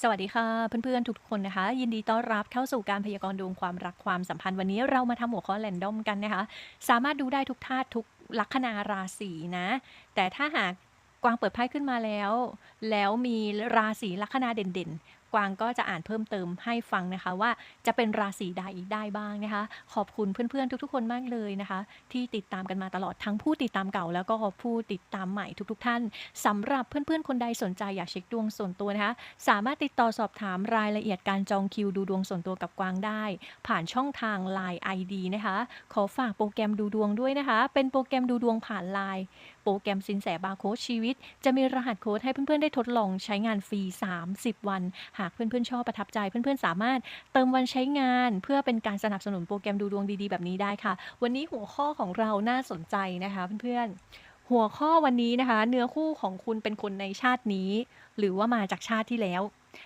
สวัสดีค่ะเพื่อนๆทุกคนนะคะ ยินดีต้อนรับเข้าสู่การพยากรณ์ดวงความรักความสัมพันธ์วันนี้เรามาทำหัวข้อแรนดอมกันนะคะ สามารถดูได้ทุกธาตุทุกลัคนาราศีนะ แต่ถ้าหากกวางเปิดไพ่ขึ้นมาแล้ว แล้วมีราศีลัคนาเด่นๆ กวางก็จะอ่านเพิ่มเติมให้ฟังนะคะว่าจะเป็นราศีใดได้บ้างนะคะ ขอบคุณเพื่อนๆ ทุกๆ คนมากเลยนะคะ ที่ติดตามกันมาตลอดทั้งผู้ติดตามเก่า แล้วก็ผู้ติดตามใหม่ทุก ๆ ท่านสำหรับเพื่อนๆ คนใดสนใจอยากเช็คดวงส่วนตัวนะคะ สามารถติดต่อสอบถามรายละเอียดการจองคิวดูดวงส่วนตัวกับกวางได้ ผ่านช่องทาง Line ID นะคะ ขอฝากโปรแกรมดูดวงด้วยนะคะ เป็นโปรแกรมดูดวงผ่าน Line โปรแกรมสินแสบาร์โค้ดชีวิต จะมีรหัสโค้ดให้เพื่อนๆ ได้ทดลองใช้งานฟรี 30 วันหากเพื่อนๆชอบประทับใจเพื่อนๆสามารถเติมวันใช้งานเพื่อเป็นการสนับสนุนโปรแกรมดูดวงดีๆ แบบนี้ได้ค่ะ วันนี้หัวข้อของเราน่าสนใจนะคะเพื่อนๆ หัวข้อวันนี้นะคะ เนื้อคู่ของคุณเป็นคนในชาตินี้ หรือว่ามาจากชาติที่แล้ว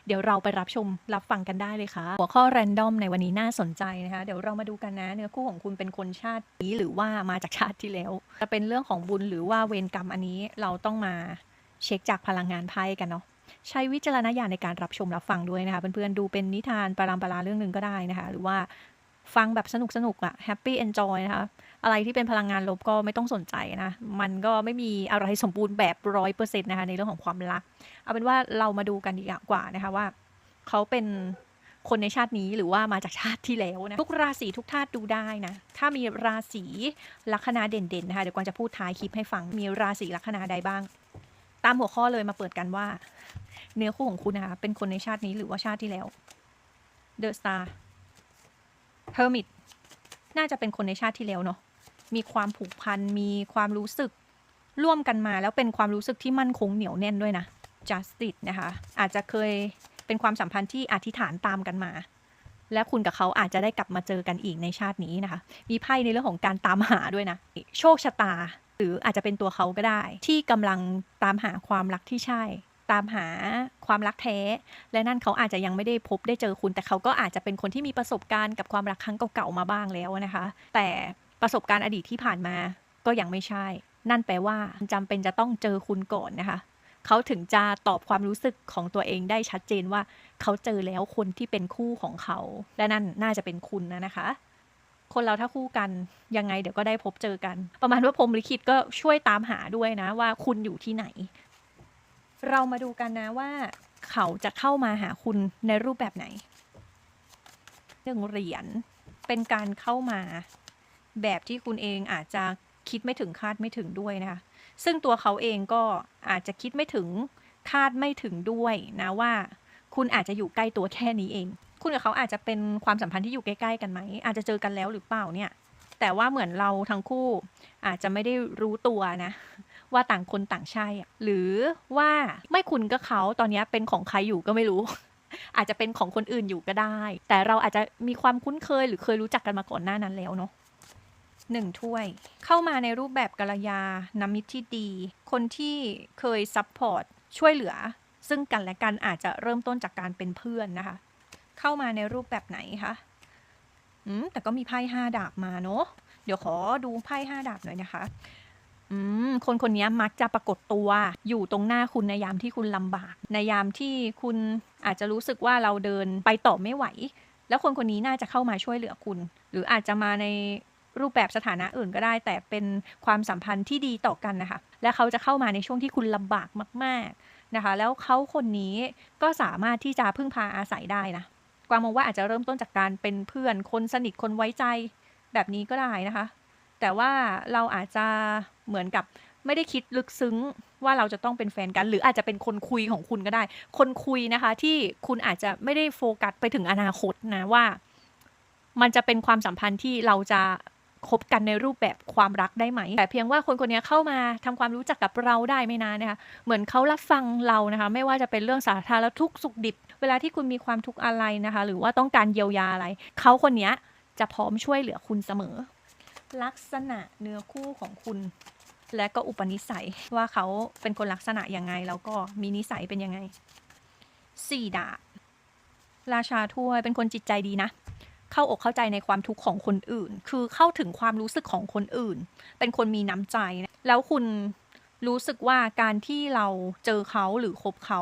เดี๋ยวเราไปรับชมรับฟังกันได้เลยค่ะ หัวข้อแรนดอมในวันนี้น่าสนใจนะคะ เดี๋ยวเรามาดูกันนะ เนื้อคู่ของคุณเป็นคนชาตินี้หรือว่ามาจากชาติที่แล้ว จะเป็นเรื่องของบุญหรือว่าเวรกรรมอันนี้เราต้องมาเช็คจากพลังงานไพ่กันเนาะ ใช้วิจารณญาณในการรับชมรับฟังด้วยนะคะเพื่อนๆดูเป็นนิทานปรามปราเรื่องหนึ่งก็ได้นะคะ หรือว่าฟังแบบสนุกสนุกอะแฮปปี้เอนจอยนะคะ อะไรที่เป็นพลังงานลบก็ไม่ต้องสนใจนะ มันก็ไม่มีอะไรสมบูรณ์แบบร้อยเปอร์เซ็นต์นะคะ ในเรื่องของความรัก เอาเป็นว่าเรามาดูกันดีกว่านะคะว่า เขาเป็นคนในชาตินี้หรือว่ามาจากชาติที่แล้วนะ ทุกราศีทุกธาตุดูได้นะ ถ้ามีราศีลัคนาเด่นๆนะคะเดี๋ยวกวางจะพูดท้ายคลิปให้ฟังมีราศีลัคนาใดบ้าง ตามหัวข้อเลยมาเปิดกันว่า เนื้อคู่ของคุณนะคะเป็นคนในชาตินี้หรือว่าชาติที่แล้ว The Star Hermit น่าจะเป็นคนในชาติที่แล้วเนาะมีความผูกพันมีความรู้สึกร่วมกันมาแล้วเป็นความรู้สึกที่มั่นคงเหนียวแน่นด้วยนะ justice นะคะอาจจะเคยเป็นความสัมพันธ์ที่อธิษฐานตามกันมา และคุณกับเขาอาจจะได้กลับมาเจอกันอีกในชาตินี้นะคะ มีไพ่ในเรื่องของการตามหาด้วยนะ โชคชะตา หรืออาจจะเป็นตัวเขาก็ได้ ที่กำลังตามหาความรักที่ใช่ ตามหาความรักแท้ และนั่นเขาอาจจะยังไม่ได้พบได้เจอคุณ แต่เขาก็อาจจะเป็นคนที่มีประสบการณ์กับความรักครั้งเก่าๆมาบ้างแล้วนะคะ แต่ประสบการณ์อดีตที่ผ่านมาก็ยังไม่ใช่ นั่นแปลว่าจำเป็นจะต้องเจอคุณก่อนนะคะ เขาถึงจะตอบความรู้สึกของตัวเองได้ชัดเจนว่า เขาเจอแล้วคนที่เป็นคู่ของเขา และนั่นน่าจะเป็นคุณนะนะคะคนเราถ้าคู่กันยังไงเดี๋ยวก็ได้พบเจอกัน ประมาณว่าพรมลิขิตก็ช่วยตามหาด้วยนะว่าคุณอยู่ที่ไหน เรามาดูกันนะว่าเขาจะเข้ามาหาคุณในรูปแบบไหนหนึ่งเหรียญเป็นการเข้ามาแบบที่คุณเองอาจจะคิดไม่ถึงคาดไม่ถึงด้วยนะคะ ซึ่งตัวเขาเองก็อาจจะคิดไม่ถึงคาดไม่ถึงด้วยนะว่า คุณอาจจะอยู่ใกล้ตัวแค่นี้เอง คุณกับเขาอาจจะเป็นความสัมพันธ์ที่อยู่ใกล้ๆกันไหม อาจจะเจอกันแล้วหรือเปล่าเนี่ย แต่ว่าเหมือนเราทั้งคู่อาจจะไม่ได้รู้ตัวนะ ว่าต่างคนต่างใช่อะหรือว่าไม่คุณก็เขาตอนนี้เป็นของใครอยู่ก็ไม่รู้ อาจจะเป็นของคนอื่นอยู่ก็ได้ แต่เราอาจจะมีความคุ้นเคยหรือเคยรู้จักกันมาก่อนหน้านั้นแล้วเนาะหนึ่งถ้วย เข้ามาในรูปแบบกัลยาณมิตรที่ดี คนที่เคยซัพพอร์ตช่วยเหลือ ซึ่งกันและกันอาจจะเริ่มต้นจากการเป็นเพื่อนนะคะ เข้ามาในรูปแบบไหนคะอืมแต่ก็มีไพ่ห้าดาบมาเนาะเดี๋ยวขอดูไพ่ห้าดาบหน่อยนะคะ อืม คนคนนี้มักจะปรากฏตัวอยู่ตรงหน้าคุณในยามที่คุณลำบาก ในยามที่คุณอาจจะรู้สึกว่าเราเดินไปต่อไม่ไหว แล้วคนคนนี้น่าจะเข้ามาช่วยเหลือคุณ หรืออาจจะมาในรูปแบบสถานะอื่นก็ได้ แต่เป็นความสัมพันธ์ที่ดีต่อกันนะคะ และเขาจะเข้ามาในช่วงที่คุณลำบากมาก ๆนะคะ แล้วเขาคนนี้ก็สามารถที่จะพึ่งพาอาศัยได้นะกวางมองว่าอาจจะเริ่มต้นจากการเป็นเพื่อนคนสนิทคนไว้ใจแบบนี้ก็ได้นะคะ แต่ว่าเราอาจจะ เหมือนกับไม่ได้คิดลึกซึ้งว่าเราจะต้องเป็นแฟนกัน หรืออาจจะเป็นคนคุยของคุณก็ได้ คนคุยนะคะ ที่คุณอาจจะไม่ได้โฟกัสไปถึงอนาคตนะว่า มันจะเป็นความสัมพันธ์ที่เราจะคบกันในรูปแบบความรักได้ไหม แต่เพียงว่าคนคนนี้เข้ามาทำความรู้จักกับเราได้ไม่นานนะคะ เหมือนเขารับฟังเรานะคะ ไม่ว่าจะเป็นเรื่องสาธารณทุกข์สุขดิบ เวลาที่คุณมีความทุกข์อะไรนะคะ หรือว่าต้องการเยียวยาอะไร เขาคนนี้จะพร้อมช่วยเหลือคุณเสมอ ลักษณะเนื้อคู่ของคุณ และก็อุปนิสัยว่าเขาเป็นคนลักษณะยังไง แล้วก็มีนิสัยเป็นยังไงสี่ดาบราชาถ้วยเป็นคนจิตใจดีนะ เข้าอกเข้าใจในความทุกข์ของคนอื่น คือเข้าถึงความรู้สึกของคนอื่น เป็นคนมีน้ำใจนะแล้วคุณรู้สึกว่าการที่เราเจอเขาหรือคบเขา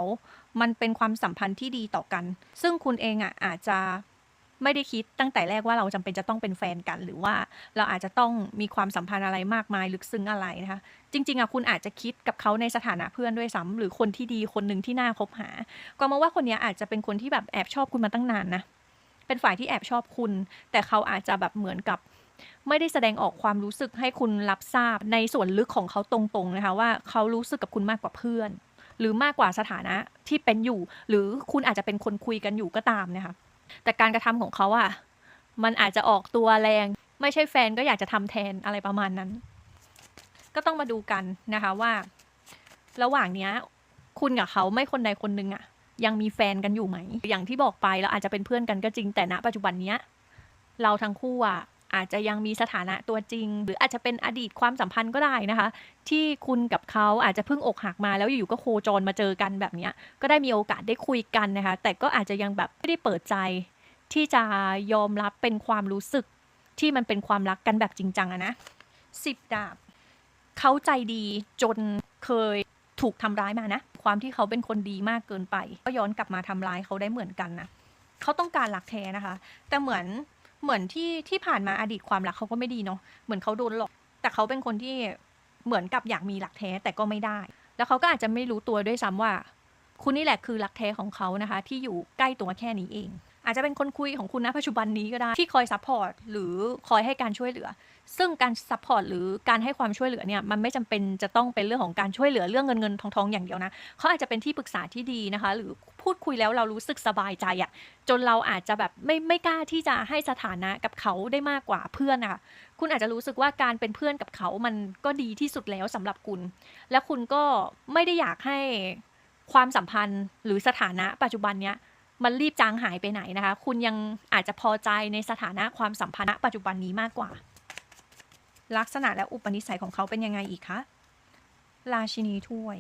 มันเป็นความสัมพันธ์ที่ดีต่อกัน ซึ่งคุณเองอะอาจจะ ไม่ได้คิดตั้งแต่แรกว่าเราจำเป็นจะต้องเป็นแฟนกัน หรือว่าเราอาจจะต้องมีความสัมพันธ์อะไรมากมายลึกซึ้งอะไรนะคะ จริงๆอะคุณอาจจะคิดกับเขาในสถานะเพื่อนด้วยซ้ำหรือคนที่ดีคนหนึ่งที่น่าคบหา ก็มองว่าคนนี้อาจจะเป็นคนที่แบบแอบชอบคุณมาตั้งนานนะเป็นฝ่ายที่แอบชอบคุณ แต่เขาอาจจะแบบเหมือนกับไม่ได้แสดงออกความรู้สึกให้คุณรับทราบในส่วนลึกของเขาตรงๆนะคะว่าเขารู้สึกกับคุณมากกว่าเพื่อน หรือมากกว่าสถานะที่เป็นอยู่ หรือคุณอาจจะเป็นคนคุยกันอยู่ก็ตามนะคะ แต่การกระทำของเขาอะมันอาจจะออกตัวแรง ไม่ใช่แฟนก็อยากจะทำแทนอะไรประมาณนั้น ก็ต้องมาดูกันนะคะว่า ระหว่างเนี้ย คุณกับเขาไม่คนใดคนหนึ่งอะยังมีแฟนกันอยู่ไหม อย่างที่บอกไปเราอาจจะเป็นเพื่อนกันก็จริงแต่ณปัจจุบันเนี้ย เราทั้งคู่อะ อาจจะยังมีสถานะตัวจริง หรืออาจจะเป็นอดีตความสัมพันธ์ก็ได้นะคะ ที่คุณกับเขาอาจจะเพิ่งอกหักมาแล้วอยู่ๆก็โคจรมาเจอกันแบบนี้ก็ได้มีโอกาสได้คุยกันนะคะ แต่ก็อาจจะยังแบบไม่ได้เปิดใจ ที่จะยอมรับเป็นความรู้สึกที่มันเป็นความรักกันแบบจริงจังนะสิบดาบเขาใจดีจนเคยถูกทำร้ายมานะ ความที่เขาเป็นคนดีมากเกินไป ก็ย้อนกลับมาทำร้ายเขาได้เหมือนกันนะเขาต้องการรักแท้นะคะ แต่เหมือน เหมือนที่ที่ผ่านมาอดีตความรักเขาก็ไม่ดีเนาะเหมือนเขาโดนหลอก แต่เขาเป็นคนที่เหมือนกับอยากมีหลักแท้แต่ก็ไม่ได้ แล้วเขาก็อาจจะไม่รู้ตัวด้วยซ้ำว่า คุณนี่แหละคือหลักแท้ของเขานะคะ ที่อยู่ใกล้ตัวแค่นี้เอง อาจจะเป็นคนคุยของคุณณปัจจุบันนี้ก็ได้ที่คอยซัพพอร์ตหรือคอยให้การช่วยเหลือ ซึ่งการซัพพอร์ตหรือการให้ความช่วยเหลือเนี่ยมันไม่จำเป็นจะต้องเป็นเรื่องของการช่วยเหลือเรื่องเงินเงินทองทองอย่างเดียวนะเขาอาจจะเป็นที่ปรึกษาที่ดีนะคะ หรือพูดคุยแล้วเรารู้สึกสบายใจอะจนเราอาจจะแบบไม่ไม่กล้าที่จะให้สถานะกับเขาได้มากกว่าเพื่อนนะคะคุณอาจจะรู้สึกว่าการเป็นเพื่อนกับเขามันก็ดีที่สุดแล้วสำหรับคุณ และคุณก็ไม่ได้อยากให้ความสัมพันธ์หรือสถานะปัจจุบันเนี้ย มันรีบจางหายไปไหนนะคะ คุณยังอาจจะพอใจในสถานะความสัมพันธ์ปัจจุบันนี้มากกว่า ลักษณะและอุปนิสัยของเขาเป็นยังไงอีกคะ ราชินีถ้วย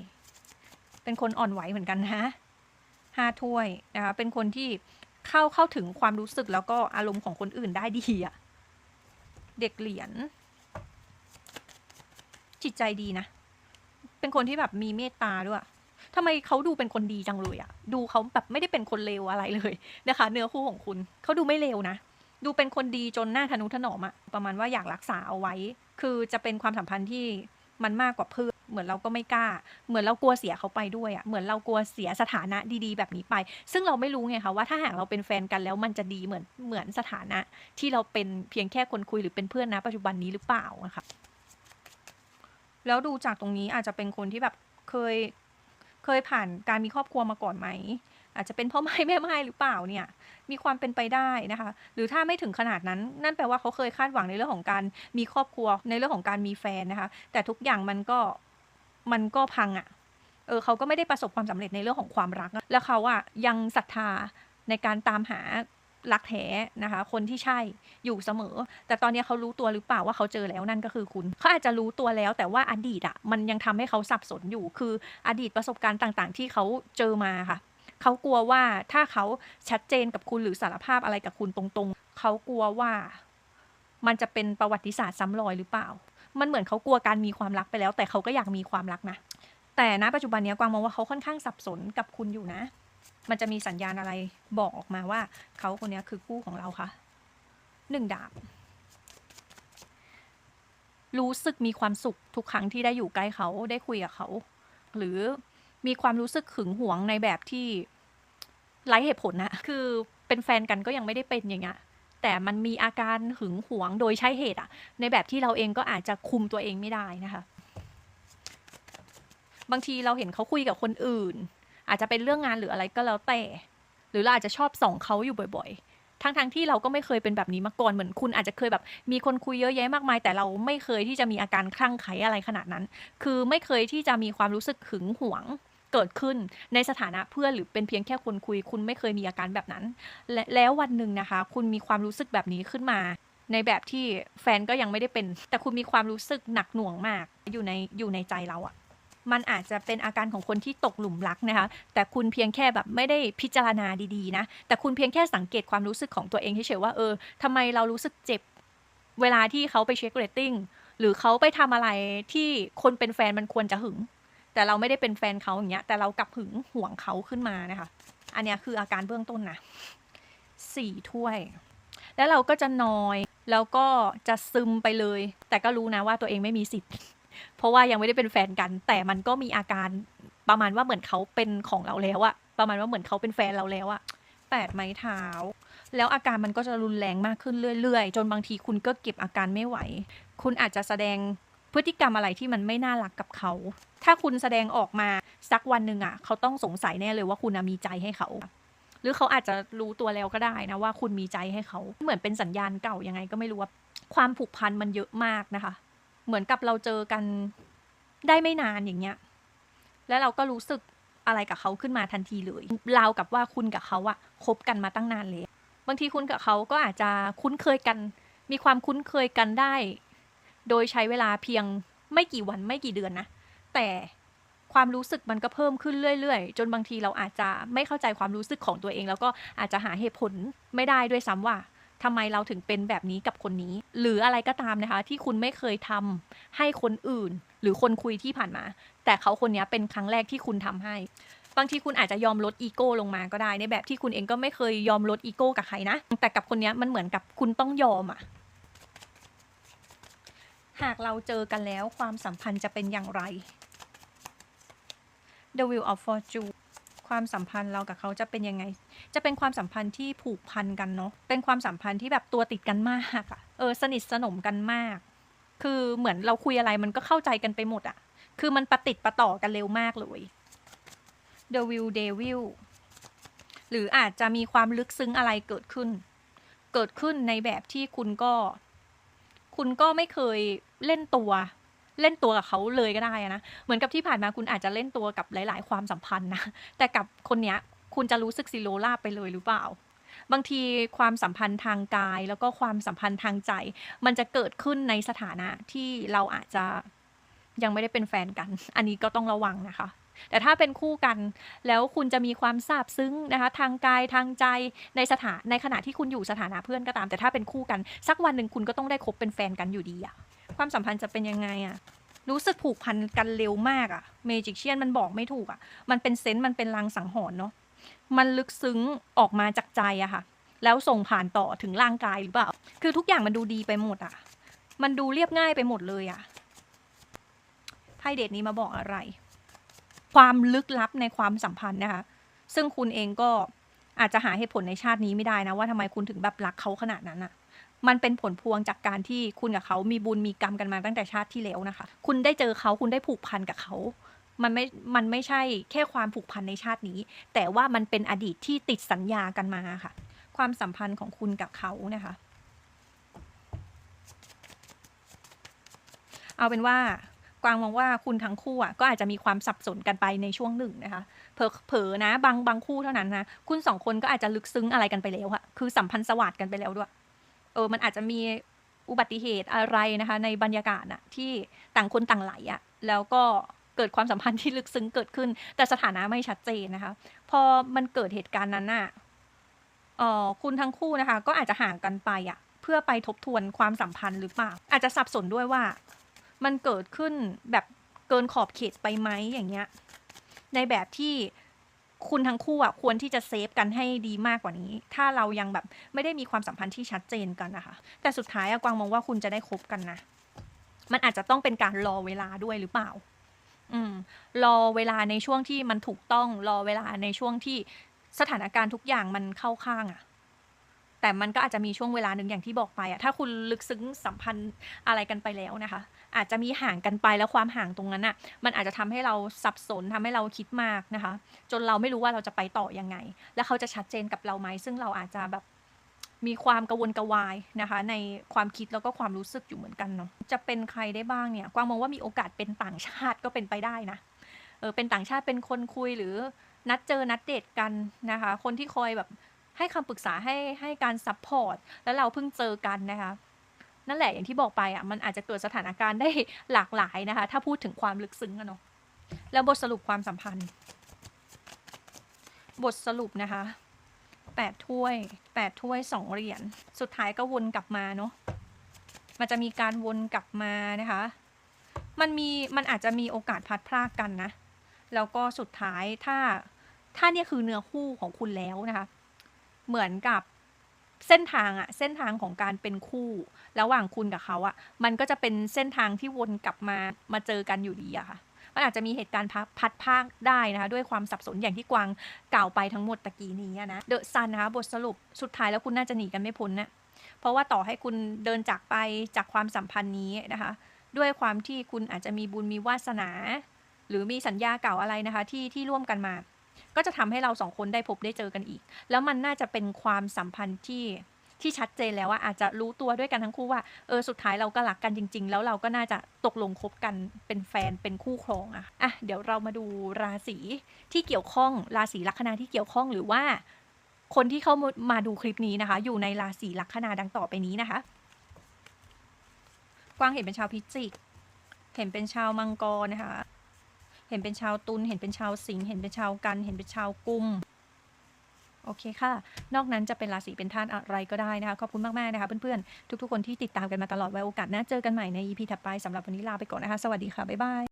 เป็นคนอ่อนไหวเหมือนกันนะห้าถ้วยนะคะเป็นคนที่เข้าเข้าถึงความรู้สึกแล้วก็อารมณ์ของคนอื่นได้ดีอะเด็กเหรียญจิตใจดีนะ เป็นคนที่แบบมีเมตตาด้วย ทำไมเขาดูเป็นคนดีจังเลยอะดูเขาแบบไม่ได้เป็นคนเลวอะไรเลยนะคะ เนื้อคู่ของคุณเขาดูไม่เลวนะ ดูเป็นคนดีจนหน้าทนุถนอมอะประมาณว่าอยากรักษาเอาไว้ คือจะเป็นความสัมพันธ์ที่มันมากกว่าเพื่อนเหมือนเราก็ไม่กล้า เหมือนเรากลัวเสียเขาไปด้วยอะเหมือนเรากลัวเสียสถานะดีๆ แบบนี้ไป ซึ่งเราไม่รู้ไงคะว่าถ้าหากเราเป็นแฟนกันแล้วมันจะดีเหมือนเหมือนสถานะ ที่เราเป็นเพียงแค่คนคุยหรือเป็นเพื่อนนะปัจจุบันนี้หรือเปล่านะคะ แล้วดูจากตรงนี้อาจจะเป็นคนที่แบบเคย เคยผ่านการมีครอบครัวมาก่อนไหม อาจจะเป็นพ่อไม้แม่ไม้หรือเปล่าเนี่ย มีความเป็นไปได้นะคะ หรือถ้าไม่ถึงขนาดนั้น นั่นแปลว่าเขาเคยคาดหวังในเรื่องของการมีครอบครัว ในเรื่องของการมีแฟนนะคะ แต่ทุกอย่างมันก็มันก็พังอะ่ะ เออเขาก็ไม่ได้ประสบความสำเร็จในเรื่องของความรัก แล้วเขาอะ่ะยังศรัทธาในการตามหา รักแท้นะคะ คนที่ใช่อยู่เสมอ แต่ตอนนี้เขารู้ตัวหรือเปล่าว่าเขาเจอแล้วนั่นก็คือคุณเขาอาจจะรู้ตัวแล้ว แต่ว่าอดีตอะ่ะมันยังทำให้เขาสับสนอยู่ คืออดีตประสบการณ์ต่าง ๆ ที่เขาเจอมาค่ะเขากลัวว่าถ้าเขาชัดเจนกับคุณหรือสารภาพอะไรกับคุณตรงๆ เขากลัวว่ามันจะเป็นประวัติศาสตร์ซ้ำรอยหรือเปล่า มันเหมือนเขากลัวการมีความรักไปแล้ว แต่เขาก็อยากมีความรักนะ แต่ณปัจจุบันนี้กวางมองว่าเขาค่อนข้างสับสนกับคุณอยู่นะ มันจะมีสัญญาณอะไรบอกออกมาว่าเขาคนนี้คือคู่ของเราค่ะหนึ่งดาบ รู้สึกมีความสุขทุกครั้งที่ได้อยู่ใกล้เขาได้คุยกับเขา หรือมีความรู้สึกหึงหวงในแบบที่ไร้เหตุผลนะคือเป็นแฟนกันก็ยังไม่ได้เป็นอย่างเงี้ยแต่มันมีอาการหึงหวงโดยใช้เหตุอะในแบบที่เราเองก็อาจจะคุมตัวเองไม่ได้นะคะ บางทีเราเห็นเขาคุยกับคนอื่น อาจจะเป็นเรื่องงานหรืออะไรก็แล้วแต่ หรือเราอาจจะชอบส่องเขาอยู่บ่อยๆ ทั้งๆทที่เราก็ไม่เคยเป็นแบบนี้มาก่อนเหมือนคุณอาจจะเคยแบบ มีคนคุยเยอะแยะมากมาย แต่เราไม่เคยที่จะมีอาการคลั่งไคล้อะไรขนาดนั้น คือไม่เคยที่จะมีความรู้สึกหึงหวงเกิดขึ้นในสถานะเพื่อนหรือเป็นเพียงแค่คนคุย คุณไม่เคยมีอาการแบบนั้น และแล้ววันหนึ่งนะคะ คุณมีความรู้สึกแบบนี้ขึ้นมา ในแบบที่แฟนก็ยังไม่ได้เป็น แต่คุณมีความรู้สึกหนักหน่วงมากอยู่ในอยู่ในใจเราอะ มันอาจจะเป็นอาการของคนที่ตกหลุมรักนะคะ แต่คุณเพียงแค่แบบไม่ได้พิจารณาดีๆนะ แต่คุณเพียงแค่สังเกตความรู้สึกของตัวเองเฉยๆว่าเออทำไมเรารู้สึกเจ็บเวลาที่เขาไปเช็คเรตติ้งหรือเขาไปทำอะไรที่คนเป็นแฟนมันควรจะหึง แต่เราไม่ได้เป็นแฟนเขาอย่างเงี้ย แต่เรากลับหึงห่วงเขาขึ้นมานะคะ อันเนี้ยคืออาการเบื้องต้นนะสี่ถ้วย แล้วเราก็จะนอย แล้วก็จะซึมไปเลย แต่ก็รู้นะว่าตัวเองไม่มีสิทธิ์ เพราะว่ายังไม่ได้เป็นแฟนกัน แต่มันก็มีอาการประมาณว่าเหมือนเขาเป็นของเราแล้วอะประมาณว่าเหมือนเขาเป็นแฟนเราแล้วอะแปดไม้เท้า แล้วอาการมันก็จะรุนแรงมากขึ้นเรื่อยๆ จนบางทีคุณก็เก็บอาการไม่ไหว คุณอาจจะแสดงพฤติกรรมอะไรที่มันไม่น่ารักกับเขา ถ้าคุณแสดงออกมาสักวันหนึ่งอะเขาต้องสงสัยแน่เลยว่าคุณมีใจให้เขา หรือเขาอาจจะรู้ตัวแล้วก็ได้นะว่าคุณมีใจให้เขา เหมือนเป็นสัญญาณเก่ายังไงก็ไม่รู้ว่าความผูกพันมันเยอะมากนะคะ เหมือนกับเราเจอกันได้ไม่นานอย่างเงี้ย แล้วเราก็รู้สึกอะไรกับเขาขึ้นมาทันทีเลยราวกับว่าคุณกับเขาอะคบกันมาตั้งนานเลย บางทีคุณกับเขาก็อาจจะคุ้นเคยกัน มีความคุ้นเคยกันได้ โดยใช้เวลาเพียงไม่กี่วันไม่กี่เดือนนะ แต่ความรู้สึกมันก็เพิ่มขึ้นเรื่อยๆ จนบางทีเราอาจจะไม่เข้าใจความรู้สึกของตัวเอง แล้วก็อาจจะหาเหตุผลไม่ได้ด้วยซ้ำว่า ทำไมเราถึงเป็นแบบนี้กับคนนี้ หรืออะไรก็ตามนะคะ ที่คุณไม่เคยทำให้คนอื่น หรือคนคุยที่ผ่านมา แต่เขาคนนี้เป็นครั้งแรกที่คุณทำให้ บางทีคุณอาจจะยอมลดอีโก้ลงมาก็ได้ในแบบที่คุณเองก็ไม่เคยยอมลดอีโก้กับใครนะ แต่กับคนนี้มันเหมือนกับคุณต้องยอมอะหากเราเจอกันแล้วความสัมพันธ์จะเป็นอย่างไร The Wheel of Fortune ความสัมพันธ์เรากับเขาจะเป็นยังไง จะเป็นความสัมพันธ์ที่ผูกพันกันเนาะ เป็นความสัมพันธ์ที่แบบตัวติดกันมากอะเออสนิทสนมกันมาก คือเหมือนเราคุยอะไรมันก็เข้าใจกันไปหมดอะคือมันประติดประต่อกันเร็วมากเลย The Will Devil หรืออาจจะมีความลึกซึ้งอะไรเกิดขึ้น เกิดขึ้นในแบบที่คุณก็ คุณก็ไม่เคยเล่นตัว เล่นตัวกับเขาเลยก็ได้นะเหมือนกับที่ผ่านมาคุณอาจจะเล่นตัวกับหลาย ๆ ความสัมพันธ์นะแต่กับคนเนี้ยคุณจะรู้สึกซิโรราไปเลยหรือเปล่า บางทีความสัมพันธ์ทางกาย แล้วก็ความสัมพันธ์ทางใจ มันจะเกิดขึ้นในสถานะที่เราอาจจะยังไม่ได้เป็นแฟนกัน อันนี้ก็ต้องระวังนะคะ แต่ถ้าเป็นคู่กันแล้วคุณจะมีความซาบซึ้งนะคะ ทางกายทางใจในสถานในขณะที่คุณอยู่สถานะเพื่อนก็ตาม แต่ถ้าเป็นคู่กัน สักวันหนึ่งคุณก็ต้องได้คบเป็นแฟนกันอยู่ดีอะ ความสัมพันธ์จะเป็นยังไงอะรู้สึกผูกพันกันเร็วมากอะเมจิกเชียนมันบอกไม่ถูกอะมันเป็นเซนต์มันเป็นลางสังหรณ์เนาะมันลึกซึ้งออกมาจากใจอะค่ะ แล้วส่งผ่านต่อถึงร่างกายหรือเปล่า คือทุกอย่างมันดูดีไปหมดอะมันดูเรียบง่ายไปหมดเลยอะไพ่เดทนี้มาบอกอะไร ความลึกลับในความสัมพันธ์นะคะ ซึ่งคุณเองก็อาจจะหาเหตุผลในชาตินี้ไม่ได้นะว่าทำไมคุณถึงแบบรักเขาขนาดนั้นอะ มันเป็นผลพวงจากการที่คุณกับเขามีบุญมีกรรมกันมาตั้งแต่ชาติที่แล้วนะคะ คุณได้เจอเขาคุณได้ผูกพันกับเขา มันไม่ มันไม่ใช่แค่ความผูกพันในชาตินี้ แต่ว่ามันเป็นอดีตที่ติดสัญญากันมาค่ะ ความสัมพันธ์ของคุณกับเขานะคะ เอาเป็นว่ากวางมองว่าคุณทั้งคู่อะก็อาจจะมีความสับสนกันไปในช่วงหนึ่งนะคะเผลอๆนะ บางบางคู่เท่านั้นนะคุณสองคนก็อาจจะลึกซึ้งอะไรกันไปแล้วอะคือสัมพันธ์สวัสดกันไปแล้วด้วย ออมันอาจจะมีอุบัติเหตุอะไรนะคะ ในบรรยากาศน่ะที่ต่างคนต่างไหลอะแล้วก็เกิดความสัมพันธ์ที่ลึกซึ้งเกิดขึ้น แต่สถานะไม่ชัดเจนนะคะ พอมันเกิดเหตุการณ์นั้นน่ะเออคุณทั้งคู่นะคะ ก็อาจจะห่างกันไปอะเพื่อไปทบทวนความสัมพันธ์หรือเปล่า อาจจะสับสนด้วยว่า มันเกิดขึ้นแบบเกินขอบเขตไปไหมอย่างเงี้ย ในแบบที่ คุณทั้งคู่อะควรที่จะเซฟกันให้ดีมากกว่านี้ ถ้าเรายังแบบไม่ได้มีความสัมพันธ์ที่ชัดเจนกันนะคะ แต่สุดท้ายอะกวางมองว่าคุณจะได้คบกันนะ มันอาจจะต้องเป็นการรอเวลาด้วยหรือเปล่า อืม รอเวลาในช่วงที่มันถูกต้อง รอเวลาในช่วงที่สถานการณ์ทุกอย่างมันเข้าข้างอะแต่มันก็อาจจะมีช่วงเวลาหนึ่งอย่างที่บอกไปอะถ้าคุณลึกซึ้งสัมพันธ์อะไรกันไปแล้วนะคะ อาจจะมีห่างกันไปแล้วความห่างตรงนั้นอะมันอาจจะทำให้เราสับสนทำให้เราคิดมากนะคะ จนเราไม่รู้ว่าเราจะไปต่อยังไง แล้วเขาจะชัดเจนกับเราไหมซึ่งเราอาจจะแบบมีความกังวลกวายนะคะ ในความคิดแล้วก็ความรู้สึกอยู่เหมือนกันเนาะจะเป็นใครได้บ้างเนี่ยกวางมองว่ามีโอกาสเป็นต่างชาติก็เป็นไปได้นะเออเป็นต่างชาติเป็นคนคุยหรือนัดเจอนัดเดทกันนะคะ คนที่คอยแบบให้คำปรึกษาให้ให้การซัพพอร์ตแล้วเราเพิ่งเจอกันนะคะ นั่นแหละอย่างที่บอกไปอะมันอาจจะเกิดสถานการณ์ได้หลากหลายนะคะ ถ้าพูดถึงความลึกซึ้งอะเนาะแล้วบทสรุปความสัมพันธ์ บทสรุปนะคะแปดถ้วยแปดถ้วยสองเหรียญสุดท้ายก็วนกลับมาเนาะมันจะมีการวนกลับมานะคะ มันมีมันอาจจะมีโอกาสพลัดพรากกันนะแล้วก็สุดท้ายถ้าถ้าเนี่ยคือเนื้อคู่ของคุณแล้วนะคะ เหมือนกับ เส้นทางอะเส้นทางของการเป็นคู่ระหว่างคุณกับเขาอะมันก็จะเป็นเส้นทางที่วนกลับมามาเจอกันอยู่ดีอะค่ะมันอาจจะมีเหตุการณ์พัดพัดภาคได้นะคะด้วยความสับสนอย่างที่กวางกล่าวไปทั้งหมดตะกี้นี้นะเดอะซันนะคะบทสรุปสุดท้ายแล้วคุณน่าจะหนีกันไม่พ้นนะเพราะว่าต่อให้คุณเดินจากไปจากความสัมพันธ์นี้นะคะ ด้วยความที่คุณอาจจะมีบุญมีวาสนา หรือมีสัญญาเก่าอะไรนะคะ ที่ที่ร่วมกันมา ก็จะทำให้เราสองคนได้พบได้เจอกันอีก แล้วมันน่าจะเป็นความสัมพันธ์ที่ที่ชัดเจนแล้วว่าอาจจะรู้ตัวด้วยกันทั้งคู่ว่าเออสุดท้ายเราก็รักกันจริง ๆ แล้วเราก็น่าจะตกลงคบกันเป็นแฟนเป็นคู่ครองอะอะเดี๋ยวเรามาดูราศีที่เกี่ยวข้องราศีลัคนาที่เกี่ยวข้องหรือว่า คนที่เข้ามามาดูคลิปนี้นะคะ อยู่ในราศีลัคนาดังต่อไปนี้นะคะ กวางเห็นเป็นชาวพิจิก เห็นเป็นชาวมังกรนะคะ เห็นเป็นชาวตุลเห็นเป็นชาวสิงห์เห็นเป็นชาวกัน เห็นเป็นชาวกุมโอเคค่ะ นอกนั้นจะเป็นราศีเป็นธาตุอะไรก็ได้นะคะ ขอบคุณมากๆนะคะเพื่อนๆ ทุกๆคนที่ติดตามกันมาตลอดไว้โอกาสหน้าเจอกันใหม่ใน EP ถัดไปสำหรับวันนี้ลาไปก่อนนะคะ สวัสดีค่ะ บ๊ายบาย